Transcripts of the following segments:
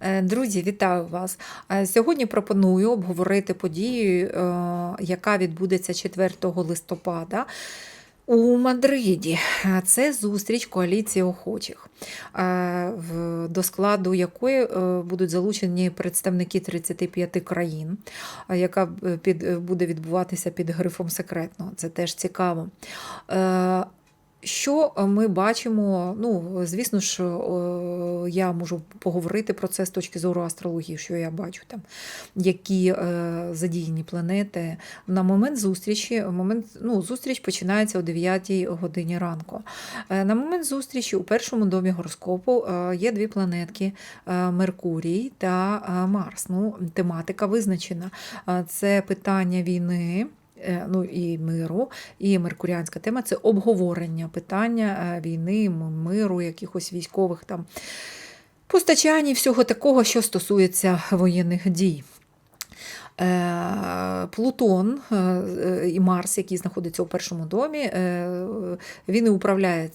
Е, Друзі, вітаю вас! Е, Сьогодні пропоную обговорити подію, е, яка відбудеться 4 листопада. У Мадриді це зустріч коаліції охочих, до складу якої будуть залучені представники 35 країн, яка буде відбуватися під грифом секретно. Це теж цікаво. Е, Що ми бачимо? Ну, звісно ж, я можу поговорити про це з точки зору астрології, що я бачу там, які е, задіяні планети. На момент зустрічі, момент, ну, зустріч починається о 9 годині ранку. Е, на момент зустрічі у першому домі гороскопу е, є дві планетки: е, Меркурій та е, Марс. Ну, тематика визначена. Е, Це питання війни е, ну і миру, і меркуріанська тема це обговорення питання е, війни, миру, якихось військових там постачань і всього такого, що стосується воєнних дій. Е, Плутон е, е, і Марс, який знаходиться у першому домі, е, він і управляє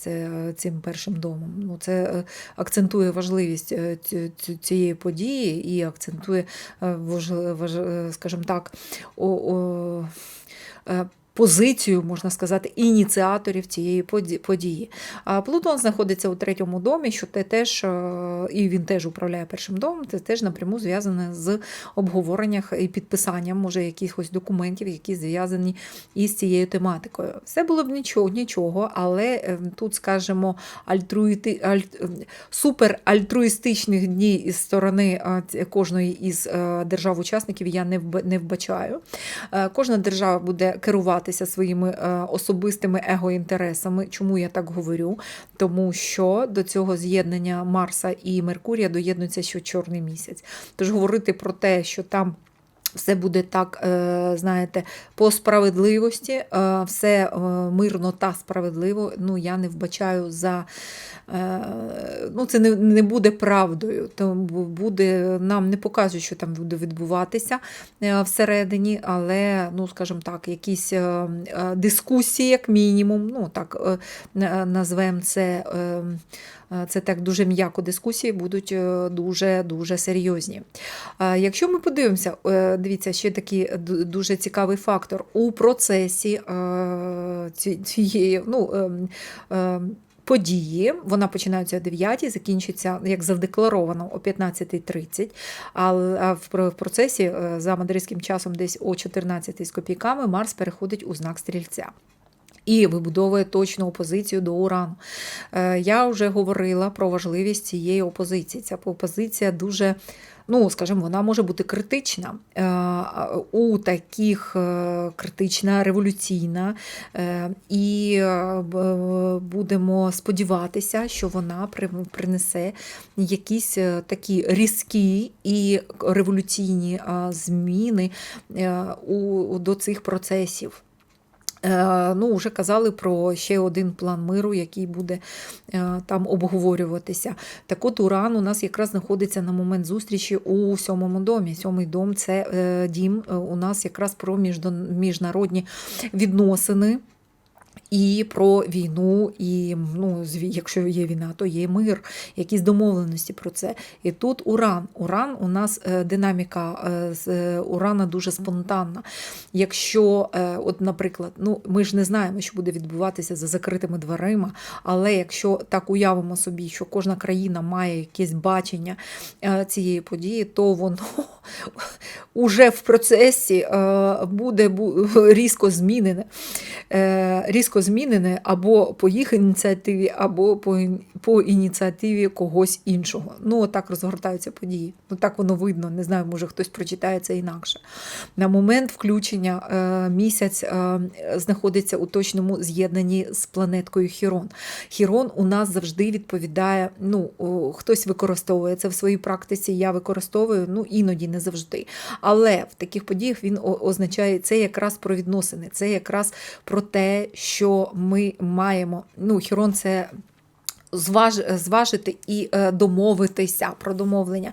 цим першим домом. Ну, це е, акцентує важливість е, ці- ці- цієї події і акцентує, е, е, скажімо так, uh, позицію, можна сказати, ініціаторів цієї події. А Плутон знаходиться у третьому домі, що те теж, е, і він теж управляє першим домом, це теж напряму зв'язане з обговореннях і підписанням, може, якихось документів, які зв'язані із цією тематикою. Все було б нічого, нічого, але е, тут, скажімо, альтруїти, аль, суперальтруїстичних днів із сторони е, кожної із е, держав-учасників я не вбачаю. Е, Кожна держава буде керуватися своїми е, особистими егоінтересами. Чому я так говорю? Тому що до цього з'єднання Марса і Меркурія доєднується що чорний місяць. Тож говорити про те, що там. Все буде так, е, знаєте, по справедливості, е, все е, мирно та справедливо. Ну, я не вбачаю за. Ну, це не, не буде правдою. Тому буде, нам не показують, що там буде відбуватися всередині, але, ну, скажімо так, якісь дискусії, як мінімум, ну так назвемо це. Е, Це так дуже м'яко дискусії будуть е, дуже дуже серйозні. Е, Якщо ми подивимося, е, дивіться, ще такий дуже цікавий фактор у процесі цієї ну, ем, ем, події. Вона починається о 9, закінчиться, як задекларовано, о 15.30, а в процесі за мадридським часом десь о 14 з копійками Марс переходить у знак стрільця. І вибудовує точну опозицію до Урану. Е, Я вже говорила про важливість цієї опозиції. Ця опозиція дуже, ну скажімо, вона може бути критична. Е, У таких е, критична, революційна. І будемо сподіватися, що вона принесе якісь такі різкі і революційні зміни до цих процесів. Е, Ну, вже казали про ще один план миру, який буде е, там обговорюватися. Так от Уран у нас якраз знаходиться на момент зустрічі у сьомому домі. Сьомий дом це е, дім у нас якраз про міжнародні відносини. І про війну, і ну, якщо є війна, то є мир, якісь домовленості про це. І тут Уран. Уран у нас е, динаміка е, з е, Урана дуже спонтанна. Якщо, от, наприклад, ну ми ж не знаємо, що буде відбуватися за закритими дверима, але якщо так уявимо собі, що кожна країна має якесь бачення цієї події, то воно уже в процесі буде різко змінене. Е, Різко змінене або по їх ініціативі, або по, по ініціативі когось іншого. Ну, так розгортаються події. Ну так воно видно. Не знаю, може хтось прочитає це інакше. На момент включення е, місяць е, знаходиться у точному з'єднанні з планеткою Хірон. Хірон у нас завжди відповідає. Ну, хтось використовує це в своїй практиці. Я використовую, ну іноді не завжди. Але в таких подіях він означає це якраз про відносини, це якраз про те, що ми маємо. Ну, Хірон це зваж, зважити і е, домовитися про домовлення,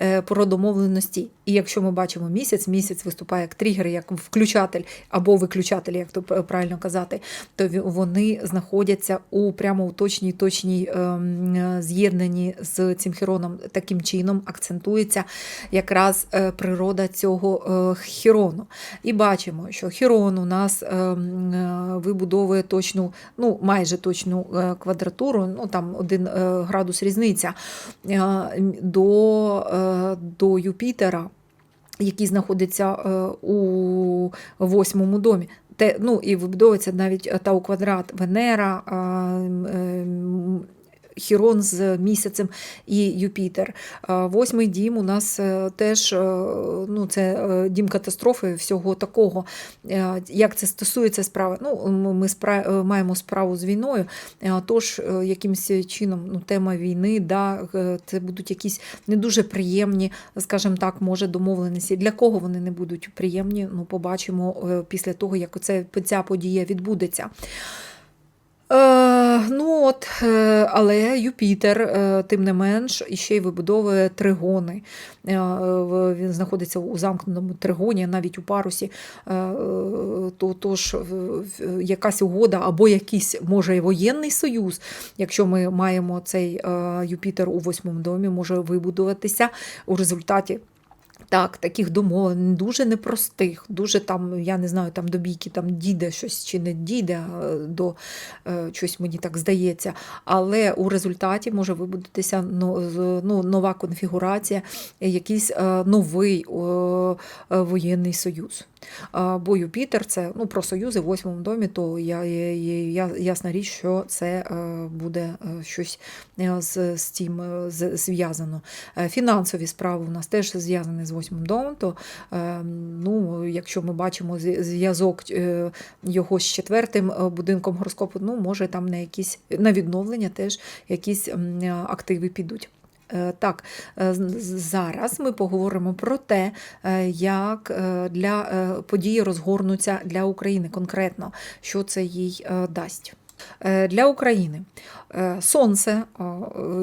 е, про домовленості. І якщо ми бачимо місяць, місяць виступає як тригер, як включатель або виключатель, як то правильно казати, то вони знаходяться у прямо у точній точній ем, з'єднанні з цим хіроном. Таким чином акцентується якраз е, природа цього хірону. І бачимо, що хірон у нас ем, вибудовує точну, ну майже точну квадратуру, ну там один е, градус різниця е, до, е, до Юпітера, який знаходиться у восьмому домі. Те, ну, і вибудовується навіть та у квадрат Венера, Хірон з місяцем і Юпітер. Восьмий дім у нас е, теж е, ну, це е, дім катастрофи, всього такого. Як це стосується справи? Ну, ми спра- маємо справу з війною, тож якимось чином ну, тема війни, да, це будуть якісь не дуже приємні, скажімо так, може, домовленості. Для кого вони не будуть приємні, ну, побачимо після того, як оце, ця подія відбудеться. Е, ну от, е, але Юпітер, е, тим не менш, іще й вибудовує тригони. Він знаходиться у замкненому тригоні, навіть у парусі. То, тож якась угода або якийсь, може, воєнний союз, якщо ми маємо цей Юпітер у восьмому домі, може вибудуватися у результаті. Так, таких домовлень дуже непростих, дуже там, я не знаю, там до бійки там дійде щось чи не дійде е, до е, щось мені так здається. Але у результаті може вибудитися ну, нова конфігурація, е, якийсь е, новий е, е, воєнний союз. Бо Юпітер це ну, про союзи в восьмому домі, то я, я, ясна річ, що це е, буде е, щось е, з, з цим е, зв'язано. Е, Фінансові справи у нас теж зв'язані з восьмим домом, то е, ну, якщо ми бачимо зв'язок е, його з четвертим е, будинком гороскопу, ну, може там на якісь на відновлення теж якісь активи підуть. Так, зараз ми поговоримо про те, як для події розгорнуться для України конкретно, що це їй дасть. Е, Для України е, сонце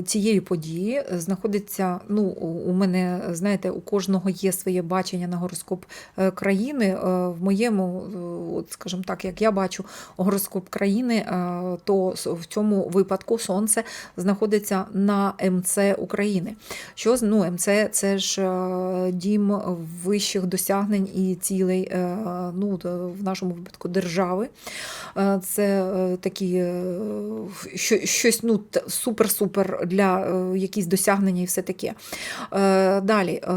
цієї події знаходиться. Ну, у мене, знаєте, у кожного є своє бачення на гороскоп е, країни. В моєму, от, скажімо так, як я бачу гороскоп країни, то в цьому випадку сонце знаходиться на МЦ України. Що ну, МЦ це ж дім вищих досягнень і цілей, ну, в нашому випадку держави. Це такі е, що- щось ну, супер-супер для е, якісь досягнення і все таке. Е, Далі е,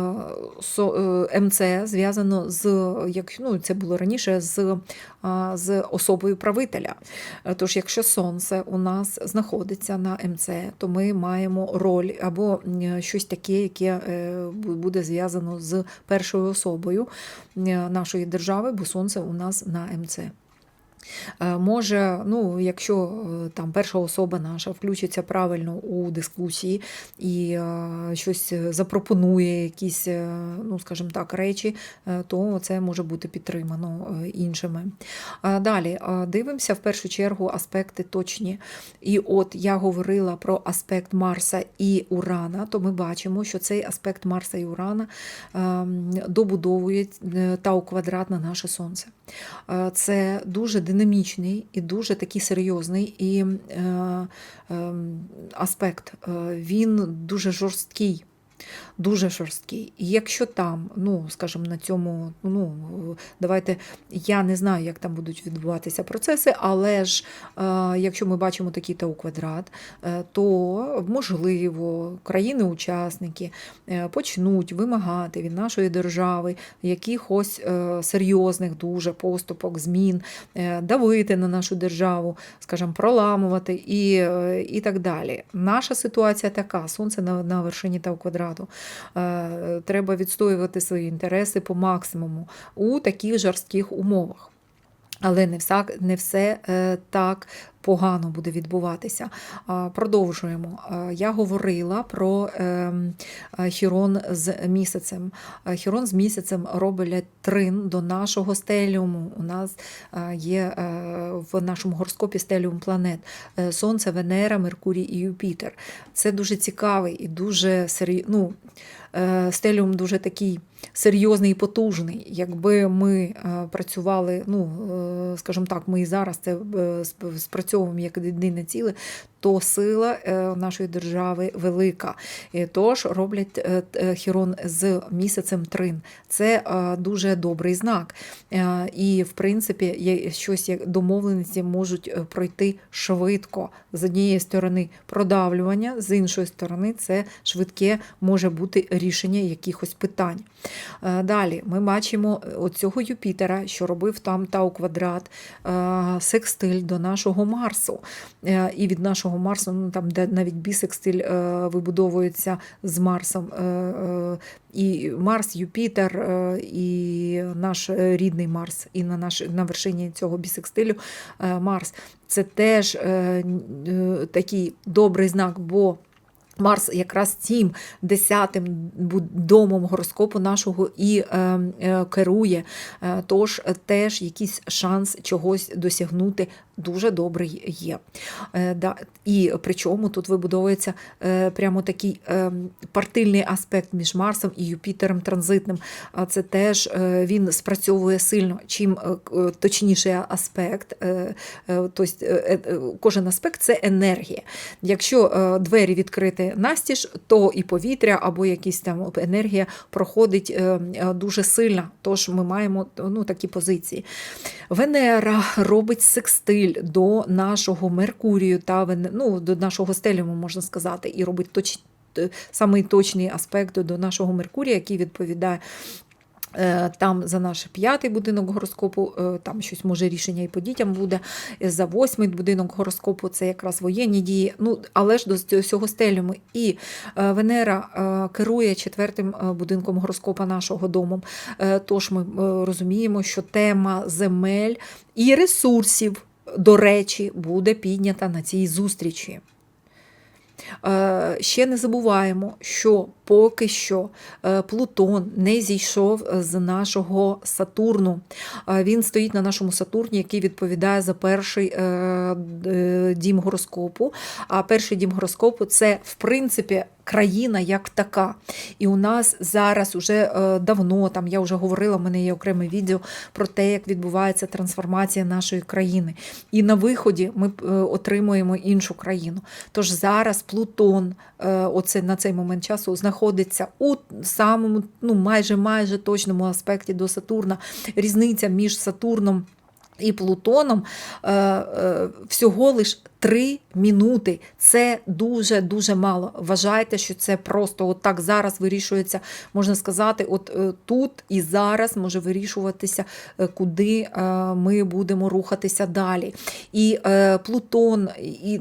е, МЦ зв'язано з, як ну, це було раніше, з, з особою правителя. Е, Тож, якщо сонце у нас знаходиться на МЦ, то ми маємо роль або щось таке, яке е, буде зв'язано з першою особою е, нашої держави, бо сонце у нас на МЦ. Е, Може, ну, якщо е, там перша особа наша включиться правильно у дискусії і е, щось запропонує, якісь, ну, скажімо так, речі, то це може бути підтримано іншими. Далі дивимося в першу чергу аспекти точні. І от я говорила про аспект Марса і Урана, то ми бачимо, що цей аспект Марса і Урана ем, добудовує е, тау квадрат на наше сонце. Це дуже динамічний і дуже такий серйозний і е, е, аспект. Він дуже жорсткий. Дуже жорсткий. І якщо там, ну, скажімо, на цьому, ну, давайте, я не знаю, як там будуть відбуватися процеси, але ж е, якщо ми бачимо такий тау квадрат, е, то можливо країни-учасники е, почнуть вимагати від нашої держави якихось е, серйозних дуже поступок, змін, е, давити на нашу державу, скажімо, проламувати і, е, і так далі. Наша ситуація така: сонце на, на вершині тау квадрату. Е, Треба відстоювати свої інтереси по максимуму у таких жорстких умовах. Але не все, не все е, так погано буде відбуватися. Продовжуємо. Я говорила про ем, Хірон з місяцем. Хірон з місяцем роблять трин до нашого стеліуму. У нас є е, в нашому гороскопі стеліум планет Е, Сонце, Венера, Меркурій і Юпітер. Це дуже цікавий і дуже серйозний. Ну, е, стеліум дуже такий серйозний і потужний. Якби ми е, працювали, ну, е, скажімо так, ми і зараз це е, спрацьовуємо як єдине ціле, то сила нашої держави велика. Тож роблять Хірон з місяцем трин. Це дуже добрий знак. І, в принципі, щось як домовленості можуть пройти швидко. З однієї сторони продавлювання, з іншої сторони, це швидке може бути рішення якихось питань. Е, Далі ми бачимо оцього Юпітера, що робив там Тау квадрат, е, секстиль до нашого Марсу. Е, І від нашого Марсу, ну там, де навіть бісекстиль е, вибудовується з Марсом. е, е, І Марс, Юпітер, е, і наш е, рідний Марс, і на наш на вершині цього бісекстилю е, Марс. Це теж е, е, такий добрий знак, бо Марс якраз цим десятим домом гороскопу нашого і е, е, керує. Е, Тож теж якийсь шанс чогось досягнути дуже добрий є. Е, І причому тут вибудовується е, прямо такий е, партильний аспект між Марсом і Юпітером транзитним. А Це теж він спрацьовує сильно. Чим е, е, точніший аспект, тобто кожен аспект це енергія. Якщо двері відкрити настіж, то і повітря або якась там енергія проходить дуже сильно. Тож ми маємо ну, такі позиції. Венера робить секстиль до нашого Меркурію та ну, до нашого стеліуму, можна сказати, і робить точ... самий точний аспект до нашого Меркурія, який відповідає. е, Там за наш п'ятий будинок гороскопу, е, там щось може рішення і по дітям буде. Е, За восьмий будинок гороскопу це якраз воєнні дії. Ну, але ж до цього стелюємо. І Венера керує четвертим будинком гороскопа нашого домом. Е, Тож ми розуміємо, що тема земель і ресурсів, до речі, буде піднята на цій зустрічі. Е, Ще не забуваємо, що поки що е, Плутон не зійшов з нашого Сатурну. Е, Він стоїть на нашому Сатурні, який відповідає за перший е, дім гороскопу. А перший дім гороскопу це, в принципі, країна як така. І у нас зараз уже е, давно, там я вже говорила, в мене є окреме відео про те, як відбувається трансформація нашої країни. І на виході ми е, отримуємо іншу країну. Тож зараз Плутон, е, оце на цей момент часу, знаходиться у самому, ну майже майже точному аспекті до Сатурна. Різниця між Сатурном. І Плутоном е, е, всього лиш 3 минути. Це дуже-дуже мало. Вважайте, що це просто от так зараз вирішується, можна сказати, от е, тут і зараз може вирішуватися, е, куди е, ми будемо рухатися далі. І Плутон, і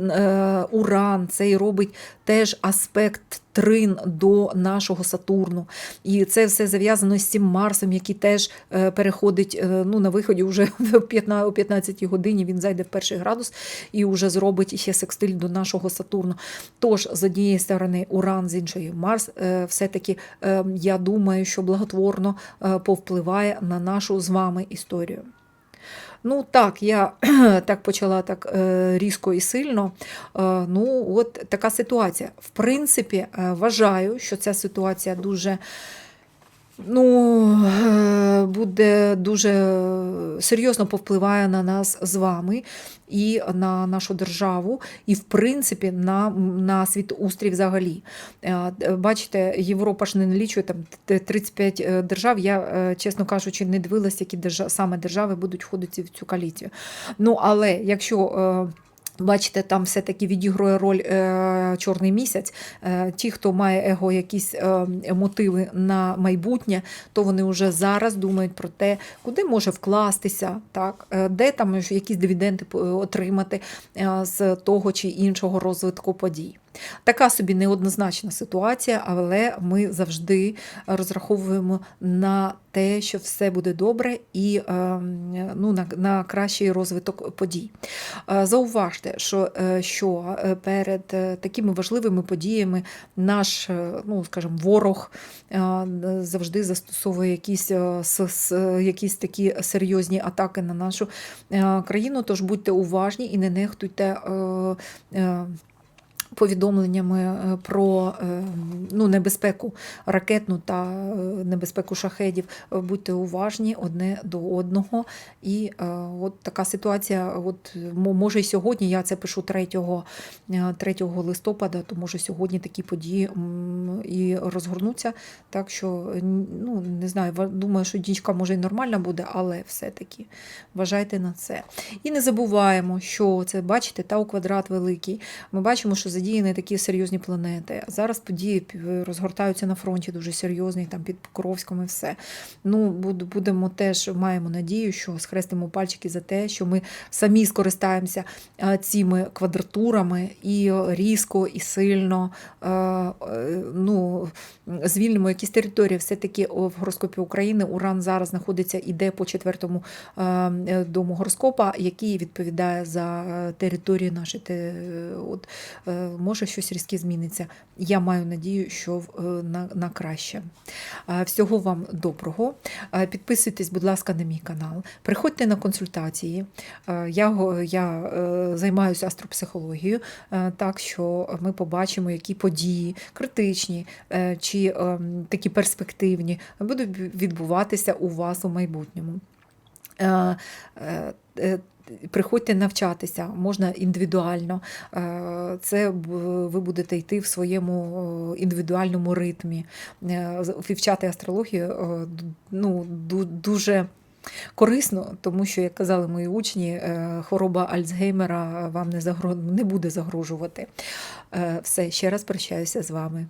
Уран цей робить теж аспект трин до нашого Сатурну. І це все зав'язано з цим Марсом, який теж переходить ну, на виході вже о 15, о 15 годині він зайде в перший градус і вже зробить ще секстиль до нашого Сатурну. Тож, з однієї сторони, Уран, з іншої Марс, е, все-таки е, я думаю, що благотворно е, повпливає на нашу з вами історію. Ну так, я так почала так різко і сильно. Ну, от така ситуація. В принципі, вважаю, що ця ситуація дуже. Ну, е, буде дуже серйозно повпливає на нас з вами і на нашу державу, і, в принципі, на, на світоустрій взагалі. Е, Бачите, Європа ж не налічує там 35 е, держав. Я, чесно кажучи, не дивилася, які держа, саме держави будуть входити в цю коаліцію. Ну, але якщо. Бачите, там все-таки відігрує роль е, чорний місяць. Е, ті, хто має его якісь е, мотиви на майбутнє, то вони вже зараз думають про те, куди може вкластися, так, е, де там якісь дивіденди е, отримати е, з того чи іншого розвитку подій. Така собі неоднозначна ситуація, але ми завжди розраховуємо на те, що все буде добре і е, ну, на, на кращий розвиток подій. Е, Зауважте, що, е, що е, перед такими важливими подіями наш, ну, скажімо, ворог завжди застосовує якісь, якісь такі серйозні атаки на нашу країну. Тож будьте уважні і не нехтуйте. Повідомленнями е, про е, ну, небезпеку ракетну та е, небезпеку шахедів. Будьте уважні одне до одного. І от така ситуація, от може і сьогодні, я це пишу 3, е, 3 листопада, то може сьогодні такі події і розгорнуться. Так що ну, не знаю, думаю, що дічка може і нормальна буде, але все-таки вважайте на це. І не забуваємо, що це бачите, тау квадрат великий. Ми бачимо, що задіяні такі серйозні планети. Зараз події розгортаються на фронті дуже серйозні, там під Покровськом і все. Ну, будемо теж маємо надію, що схрестимо пальчики за те, що ми самі скористаємося е, цими квадратурами і різко, і сильно е, е, ну, звільнимо якісь території. Все-таки в гороскопі України Уран зараз знаходиться іде по четвертому е, е, дому гороскопа, який відповідає за е, території наші. Е, От, е, може щось різке зміниться. Я маю надію, що е, на, на краще. Всього вам доброго. Підписуйтесь, будь ласка, на мій канал. Приходьте на консультації. Я, я е, займаюся астропсихологією, так що ми побачимо, які події критичні е, чи такі перспективні будуть відбуватися у вас у майбутньому. Приходьте навчатися, можна індивідуально. Е, Це ви будете йти в своєму е, індивідуальному ритмі. Е, Вивчати астрологію ну, дуже корисно, тому що, як казали мої учні, хвороба Альцгеймера вам не, загро... не буде загрожувати. Все, ще раз прощаюся з вами.